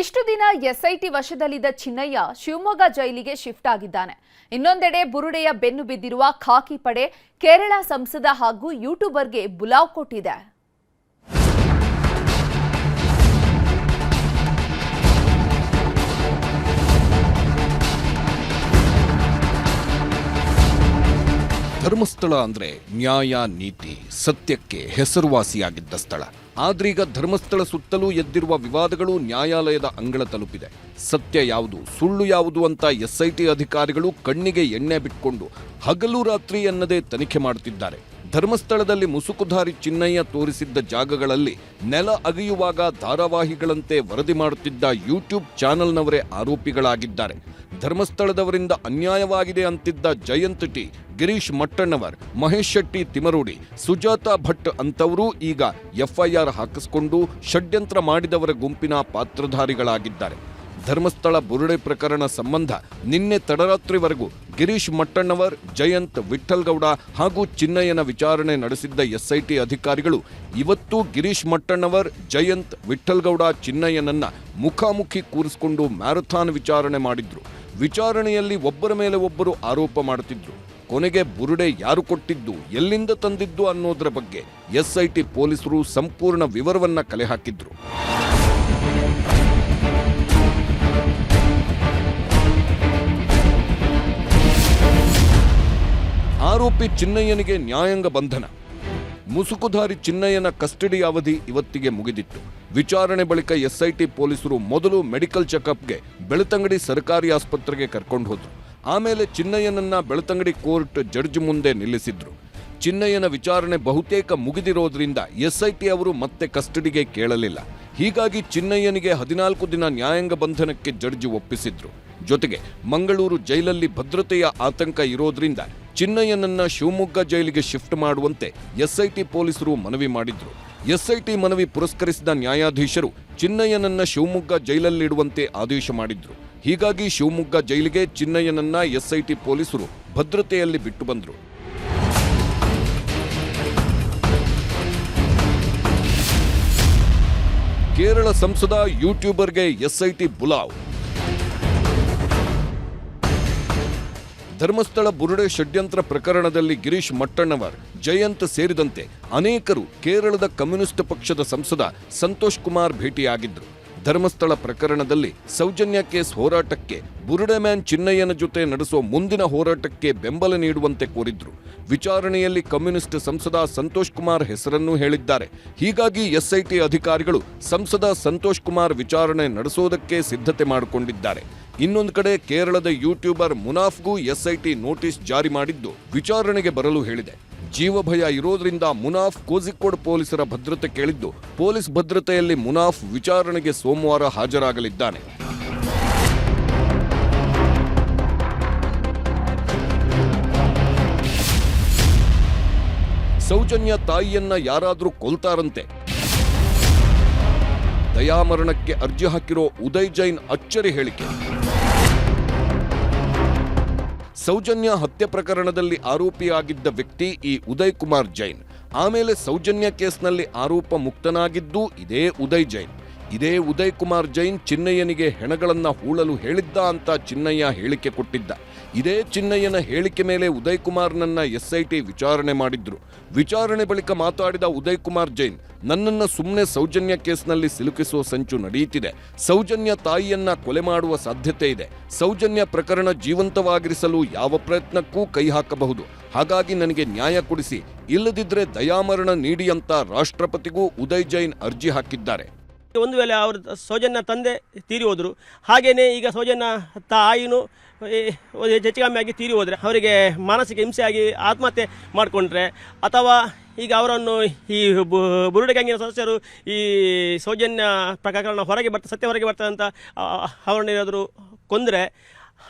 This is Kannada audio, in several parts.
ಇಷ್ಟು ದಿನ ಎಸ್ಐಟಿ ವಶದಲ್ಲಿದ್ದ ಚಿನ್ನಯ್ಯ ಶಿವಮೊಗ್ಗ ಜೈಲಿಗೆ ಶಿಫ್ಟ್ ಆಗಿದ್ದಾನೆ. ಇನ್ನೊಂದೆಡೆ ಬುರುಡೆಯ ಬೆನ್ನು ಬಿದ್ದಿರುವ ಖಾಕಿ ಪಡೆ ಕೇರಳ ಸಂಸದ ಹಾಗೂ ಯೂಟ್ಯೂಬರ್ಗೆ ಬುಲಾವ್ ಕೊಟ್ಟಿದೆ. ಧರ್ಮಸ್ಥಳ ಅಂದ್ರೆ ನ್ಯಾಯ ನೀತಿ, ಸತ್ಯಕ್ಕೆ ಹೆಸರುವಾಸಿಯಾಗಿದ್ದ ಸ್ಥಳ. ಆದ್ರೀಗ ಧರ್ಮಸ್ಥಳ ಸುತ್ತಲೂ ಎದ್ದಿರುವ ವಿವಾದಗಳು ನ್ಯಾಯಾಲಯದ ಅಂಗಳ ತಲುಪಿದೆ. ಸತ್ಯ ಯಾವುದು, ಸುಳ್ಳು ಯಾವುದು ಅಂತ ಎಸ್ಐಟಿ ಅಧಿಕಾರಿಗಳು ಕಣ್ಣಿಗೆ ಎಣ್ಣೆ ಬಿಟ್ಕೊಂಡು ಹಗಲು ರಾತ್ರಿ ಎನ್ನದೇ ತನಿಖೆ ಮಾಡುತ್ತಿದ್ದಾರೆ ಧರ್ಮಸ್ಥಳದಲ್ಲಿ ಮುಸುಕುಧಾರಿ ಚಿನ್ನಯ್ಯ ತೋರಿಸಿದ್ದ ಜಾಗಗಳಲ್ಲಿ ನೆಲ ಅಗೆಯುವಾಗ ಧಾರಾವಾಹಿಗಳಂತೆ ವರದಿ ಮಾಡುತ್ತಿದ್ದ ಯೂಟ್ಯೂಬ್ ಚಾನೆಲ್ನವರೇ ಆರೋಪಿಗಳಾಗಿದ್ದಾರೆ. ಧರ್ಮಸ್ಥಳದವರಿಂದ ಅನ್ಯಾಯವಾಗಿದೆ ಅಂತಿದ್ದ ಜಯಂತ್ ಟಿ, ಗಿರೀಶ್ ಮಟ್ಟಣ್ಣವರ್, ಮಹೇಶ್ ಶೆಟ್ಟಿ ತಿಮರೂಡಿ, ಸುಜಾತಾ ಭಟ್ ಅಂತವರು ಈಗ ಎಫ್ಐಆರ್ ಹಾಕಿಸಿಕೊಂಡು ಷಡ್ಯಂತ್ರ ಮಾಡಿದವರ ಗುಂಪಿನ ಪಾತ್ರಧಾರಿಗಳಾಗಿದ್ದಾರೆ. ಧರ್ಮಸ್ಥಳ ಬುರುಡೆ ಪ್ರಕರಣ ಸಂಬಂಧ ನಿನ್ನೆ ತಡರಾತ್ರಿವರೆಗೂ ಗಿರೀಶ್ ಮಟ್ಟಣ್ಣವರ್, ಜಯಂತ್ ವಿಠಲ್ಗೌಡ ಹಾಗೂ ಚಿನ್ನಯ್ಯನ ವಿಚಾರಣೆ ನಡೆಸಿದ್ದ ಎಸ್ಐಟಿ ಅಧಿಕಾರಿಗಳು ಇವತ್ತು ಗಿರೀಶ್ ಮಟ್ಟಣ್ಣವರ್, ಜಯಂತ್ ವಿಠಲ್ಗೌಡ ಚಿನ್ನಯ್ಯನನ್ನ ಮುಖಾಮುಖಿ ಕೂರಿಸಿಕೊಂಡು ಮ್ಯಾರಥಾನ್ ವಿಚಾರಣೆ ಮಾಡಿದ್ರು. ವಿಚಾರಣೆಯಲ್ಲಿ ಒಬ್ಬರ ಮೇಲೆ ಒಬ್ಬರು ಆರೋಪ ಮಾಡುತ್ತಿದ್ರು. ಕೊನೆಗೆ ಬುರುಡೆ ಯಾರು ಕೊಟ್ಟಿದ್ದು, ಎಲ್ಲಿಂದ ತಂದಿದ್ದು ಅನ್ನೋದರ ಬಗ್ಗೆ ಎಸ್ಐಟಿ ಪೊಲೀಸರು ಸಂಪೂರ್ಣ ವಿವರವನ್ನ ಕಲೆ ಹಾಕಿದ್ರು. ಆರೋಪಿ ಚಿನ್ನಯ್ಯನಿಗೆ ನ್ಯಾಯಾಂಗ ಬಂಧನ. ಮುಸುಕುಧಾರಿ ಚಿನ್ನಯ್ಯನ ಕಸ್ಟಡಿ ಅವಧಿ ಇವತ್ತಿಗೆ ಮುಗಿದಿತ್ತು. ವಿಚಾರಣೆ ಬಳಿಕ ಎಸ್ಐಟಿ ಪೊಲೀಸರು ಮೊದಲು ಮೆಡಿಕಲ್ ಚೆಕಪ್ಗೆ ಬೆಳತಂಗಡಿ ಸರ್ಕಾರಿ ಆಸ್ಪತ್ರೆಗೆ ಕರ್ಕೊಂಡು ಹೋದ್ರು. ಆಮೇಲೆ ಚಿನ್ನಯ್ಯನನ್ನ ಬೆಳತಂಗಡಿ ಕೋರ್ಟ್ ಜಡ್ಜ್ ಮುಂದೆ ನಿಲ್ಲಿಸಿದ್ರು. ಚಿನ್ನಯ್ಯನ ವಿಚಾರಣೆ ಬಹುತೇಕ ಮುಗಿದಿರೋದ್ರಿಂದ ಎಸ್ಐಟಿ ಅವರು ಮತ್ತೆ ಕಸ್ಟಡಿಗೆ ಕೇಳಲಿಲ್ಲ. ಹೀಗಾಗಿ ಚಿನ್ನಯ್ಯನಿಗೆ ಹದಿನಾಲ್ಕು ದಿನ ನ್ಯಾಯಾಂಗ ಬಂಧನಕ್ಕೆ ಜಡ್ಜ್ ಒಪ್ಪಿಸಿದ್ರು. ಜೊತೆಗೆ ಮಂಗಳೂರು ಜೈಲಲ್ಲಿ ಭದ್ರತೆಯ ಆತಂಕ ಇರೋದ್ರಿಂದ ಚಿನ್ನಯ್ಯನನ್ನ ಶಿವಮೊಗ್ಗ ಜೈಲಿಗೆ ಶಿಫ್ಟ್ ಮಾಡುವಂತೆ ಎಸ್ಐಟಿ ಪೊಲೀಸರು ಮನವಿ ಮಾಡಿದ್ರು. ಎಸ್ಐಟಿ ಮನವಿ ಪುರಸ್ಕರಿಸಿದ ನ್ಯಾಯಾಧೀಶರು ಚಿನ್ನಯ್ಯನನ್ನ ಶಿವಮೊಗ್ಗ ಜೈಲಲ್ಲಿಡುವಂತೆ ಆದೇಶ ಮಾಡಿದ್ರು. ಹೀಗಾಗಿ ಶಿವಮೊಗ್ಗ ಜೈಲಿಗೆ ಚಿನ್ನಯ್ಯನನ್ನ ಎಸ್ಐಟಿ ಪೊಲೀಸರು ಭದ್ರತೆಯಲ್ಲಿ ಬಿಟ್ಟು ಬಂದ್ರು. ಕೇರಳ ಸಂಸದ ಯೂಟ್ಯೂಬರ್ಗೆ ಎಸ್ಐಟಿ ಬುಲಾವ್. ಧರ್ಮಸ್ಥಳ ಬುರುಡೆ ಷಡ್ಯಂತ್ರ ಪ್ರಕರಣದಲ್ಲಿ ಗಿರೀಶ್ ಮಟ್ಟಣ್ಣವರ್, ಜಯಂತ್ ಸೇರಿದಂತೆ ಅನೇಕರು ಕೇರಳದ ಕಮ್ಯುನಿಸ್ಟ್ ಪಕ್ಷದ ಸಂಸದ ಸಂತೋಷ್ ಕುಮಾರ್ ಭೇಟಿಯಾಗಿದ್ರು ಧರ್ಮಸ್ಥಳ ಪ್ರಕರಣದಲ್ಲಿ ಸೌಜನ್ಯ ಕೇಸ್ ಹೋರಾಟಕ್ಕೆ ಬುರುಡೆ ಮ್ಯಾನ್ ಚಿನ್ನಯ್ಯನ ಜೊತೆ ನಡೆಸುವ ಮುಂದಿನ ಹೋರಾಟಕ್ಕೆ ಬೆಂಬಲ ನೀಡುವಂತೆ ಕೋರಿದ್ರು. ವಿಚಾರಣೆಯಲ್ಲಿ ಕಮ್ಯುನಿಸ್ಟ್ ಸಂಸದ ಸಂತೋಷ್ ಕುಮಾರ್ ಹೆಸರನ್ನು ಹೇಳಿದ್ದಾರೆ. ಹೀಗಾಗಿ ಎಸ್ಐಟಿ ಅಧಿಕಾರಿಗಳು ಸಂಸದ ಸಂತೋಷ್ ಕುಮಾರ್ ವಿಚಾರಣೆ ನಡೆಸೋದಕ್ಕೆ ಸಿದ್ಧತೆ ಮಾಡಿಕೊಂಡಿದ್ದಾರೆ. ಇನ್ನೊಂದು ಕಡೆ ಕೇರಳದ ಯೂಟ್ಯೂಬರ್ ಮುನಾಫ್ಗೂ ಎಸ್ಐಟಿ ನೋಟಿಸ್ ಜಾರಿ ಮಾಡಿದ್ದು ವಿಚಾರಣೆಗೆ ಬರಲು ಹೇಳಿದೆ. ಜೀವಭಯ ಇರೋದ್ರಿಂದ ಮುನಾಫ್ ಕೋಜಿಕೋಡ್ ಪೊಲೀಸರ ಭದ್ರತೆ ಕೇಳಿದ್ದು, ಪೊಲೀಸ್ ಭದ್ರತೆಯಲ್ಲಿ ಮುನಾಫ್ ವಿಚಾರಣೆಗೆ ಸೋಮವಾರ ಹಾಜರಾಗಲಿದ್ದಾನೆ. ಸೌಜನ್ಯ ತಾಯಿಯನ್ನ ಯಾರಾದರೂ ಕೊಲ್ತಾರಂತೆ? ದಯಾಮರಣಕ್ಕೆ ಅರ್ಜಿ ಹಾಕಿರೋ ಉದಯ್ ಜೈನ್ ಅಚ್ಚರಿ ಹೇಳಿಕೆ. ಸೌಜನ್ಯ ಹತ್ಯೆ ಪ್ರಕರಣದಲ್ಲಿ ಆರೋಪಿಯಾಗಿದ್ದ ವ್ಯಕ್ತಿ ಈ ಉದಯ್ ಕುಮಾರ್ ಜೈನ್. ಆಮೇಲೆ ಸೌಜನ್ಯ ಕೇಸ್ನಲ್ಲಿ ಆರೋಪ ಮುಕ್ತನಾಗಿದ್ದು ಇದೇ ಉದಯ್ ಜೈನ್. ಇದೇ ಉದಯ್ ಕುಮಾರ್ ಜೈನ್ ಚಿನ್ನಯ್ಯನಿಗೆ ಹೆಣಗಳನ್ನು ಹೂಳಲು ಹೇಳಿದ್ದ ಅಂತ ಚಿನ್ನಯ್ಯ ಹೇಳಿಕೆ ಕೊಟ್ಟಿದ್ದ. ಇದೇ ಚಿನ್ನಯ್ಯನ ಹೇಳಿಕೆ ಮೇಲೆ ಉದಯ್ ಕುಮಾರ್ನನ್ನ ಎಸ್ಐಟಿ ವಿಚಾರಣೆ ಮಾಡಿದ್ರು. ವಿಚಾರಣೆ ಬಳಿಕ ಮಾತಾಡಿದ ಉದಯ್ ಕುಮಾರ್ ಜೈನ್, ನನ್ನನ್ನು ಸುಮ್ಮನೆ ಸೌಜನ್ಯ ಕೇಸ್ನಲ್ಲಿ ಸಿಲುಕಿಸುವ ಸಂಚು ನಡೆಯುತ್ತಿದೆ. ಸೌಜನ್ಯ ತಾಯಿಯನ್ನ ಕೊಲೆ ಮಾಡುವ ಸಾಧ್ಯತೆ ಇದೆ. ಸೌಜನ್ಯ ಪ್ರಕರಣ ಜೀವಂತವಾಗಿರಿಸಲು ಯಾವ ಪ್ರಯತ್ನಕ್ಕೂ ಕೈ ಹಾಕಬಹುದು. ಹಾಗಾಗಿ ನನಗೆ ನ್ಯಾಯ ಕೊಡಿಸಿ. ಇಲ್ಲದಿದ್ರೆ ದಯಾಮರಣ ನೀಡಿ ಅಂತ ರಾಷ್ಟ್ರಪತಿಗೂ ಉದಯ್ ಜೈನ್ ಅರ್ಜಿ ಹಾಕಿದ್ದಾರೆ. ಒಂದು ವೇಳೆ ಅವರು ಸೌಜನ್ಯ ತಂದೆ ತೀರಿ ಹೋದರು. ಹಾಗೆಯೇ ಈಗ ಸೌಜನ್ಯ ತಾಯಿನೂ ಹೆಚ್ಚು ತೀರಿ ಹೋದರೆ ಅವರಿಗೆ ಮಾನಸಿಕ ಹಿಂಸೆಯಾಗಿ ಆತ್ಮಹತ್ಯೆ ಮಾಡಿಕೊಂಡ್ರೆ ಅಥವಾ ಈಗ ಅವರನ್ನು ಈ ಬುರುಡೆ ಗ್ಯಾಂಗಿನ ಸದಸ್ಯರು ಈ ಸೌಜನ್ಯ ಪ್ರಕರಣ ಹೊರಗೆ ಬರ್ತಾ, ಸತ್ಯ ಹೊರಗೆ ಬರ್ತದೆ ಅಂತ ಅವರನ್ನೇನಾದರೂ ಕೊಂದರೆ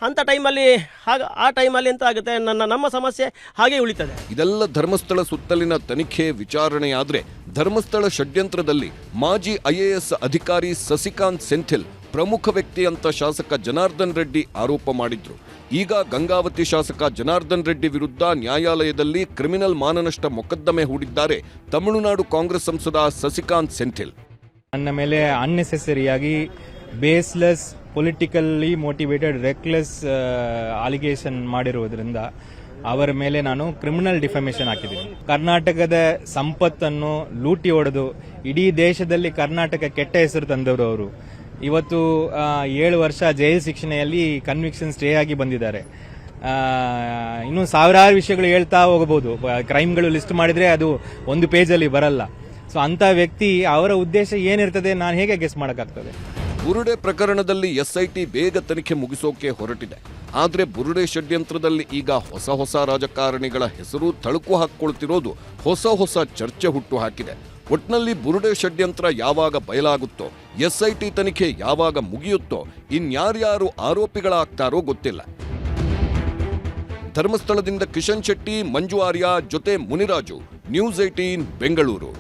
ಅಂಥ ಟೈಮಲ್ಲಿ ಹಾಗ, ಆ ಟೈಮಲ್ಲಿ ಎಂತ ಆಗುತ್ತೆ? ನನ್ನ, ನಮ್ಮ ಸಮಸ್ಯೆ ಹಾಗೆ ಉಳಿತದೆ. ಇದೆಲ್ಲ ಧರ್ಮಸ್ಥಳ ಸುತ್ತಲಿನ ತನಿಖೆ ವಿಚಾರಣೆಯಾದ್ರೆ ಧರ್ಮಸ್ಥಳ ಷಡ್ಯಂತ್ರದಲ್ಲಿ ಮಾಜಿ ಐಎಎಸ್ ಅಧಿಕಾರಿ ಸಸಿಕಾಂತ್ ಸೆಂಥಿಲ್ ಪ್ರಮುಖ ವ್ಯಕ್ತಿ ಅಂತ ಶಾಸಕ ಜನಾರ್ದನ್ ರೆಡ್ಡಿ ಆರೋಪ ಮಾಡಿದ್ರು. ಈಗ ಗಂಗಾವತಿ ಶಾಸಕ ಜನಾರ್ದನ್ ರೆಡ್ಡಿ ವಿರುದ್ಧ ನ್ಯಾಯಾಲಯದಲ್ಲಿ ಕ್ರಿಮಿನಲ್ ಮಾನನಷ್ಟ ಮೊಕದ್ದಮೆ ಹೂಡಿದ್ದಾರೆ ತಮಿಳುನಾಡು ಕಾಂಗ್ರೆಸ್ ಸಂಸದ ಸಸಿಕಾಂತ್ ಸೆಂಥಿಲ್. ನನ್ನ ಮೇಲೆ ಅನ್ನೆಸೆಸರಿಯಾಗಿ baseless politically motivated reckless allegation ಮಾಡಿರುವುದರಿಂದ ಅವರ ಮೇಲೆ ನಾನು ಕ್ರಿಮಿನಲ್ ಡಿಫಮೇಷನ್ ಹಾಕಿದ್ದೀನಿ. ಕರ್ನಾಟಕದ ಸಂಪತ್ತನ್ನು ಲೂಟಿ ಹೊಡೆದು ಇಡೀ ದೇಶದಲ್ಲಿ ಕರ್ನಾಟಕ ಕೆಟ್ಟ ಹೆಸರು ತಂದವರು ಅವರು. ಇವತ್ತು ಏಳು ವರ್ಷ ಜೈಲು ಶಿಕ್ಷಣೆಯಲ್ಲಿ ಕನ್ವಿಕ್ಷನ್ ಸ್ಟೇ ಆಗಿ ಬಂದಿದ್ದಾರೆ. ಇನ್ನೂ ಇನ್ನು ಸಾವಿರಾರು ವಿಷಯಗಳು ಹೇಳ್ತಾ ಹೋಗಬಹುದು. ಕ್ರೈಮ್ಗಳು ಲಿಸ್ಟ್ ಮಾಡಿದರೆ ಅದು ಒಂದು ಪೇಜಲ್ಲಿ ಬರಲ್ಲ. ಸೊ ಅಂಥ ವ್ಯಕ್ತಿ ಅವರ ಉದ್ದೇಶ ಏನಿರ್ತದೆ, ನಾನು ಹೇಗೆ ಗೆಸ್ ಮಾಡೋಕ್ಕಾಗ್ತದೆ? ಬುರುಡೆ ಪ್ರಕರಣದಲ್ಲಿ ಎಸ್ಐಟಿ ಬೇಗ ತನಿಖೆ ಮುಗಿಸೋಕೆ ಹೊರಟಿದೆ. ಆದರೆ ಬುರುಡೆ ಷಡ್ಯಂತ್ರದಲ್ಲಿ ಈಗ ಹೊಸ ಹೊಸ ರಾಜಕಾರಣಿಗಳ ಹೆಸರು ತಳುಕು ಹಾಕ್ಕೊಳ್ತಿರೋದು ಹೊಸ ಹೊಸ ಚರ್ಚೆ ಹುಟ್ಟು ಹಾಕಿದೆ. ಒಟ್ನಲ್ಲಿ ಬುರುಡೆ ಷಡ್ಯಂತ್ರ ಯಾವಾಗ ಬಯಲಾಗುತ್ತೋ, ಎಸ್ಐಟಿ ತನಿಖೆ ಯಾವಾಗ ಮುಗಿಯುತ್ತೋ, ಇನ್ಯಾರ್ಯಾರು ಆರೋಪಿಗಳಾಗ್ತಾರೋ ಗೊತ್ತಿಲ್ಲ. ಧರ್ಮಸ್ಥಳದಿಂದ ಕಿಶನ್ ಶೆಟ್ಟಿ, ಮಂಜು ಆರ್ಯ ಜೊತೆ ಮುನಿರಾಜು, ನ್ಯೂಸ್ ಏಟೀನ್ ಬೆಂಗಳೂರು.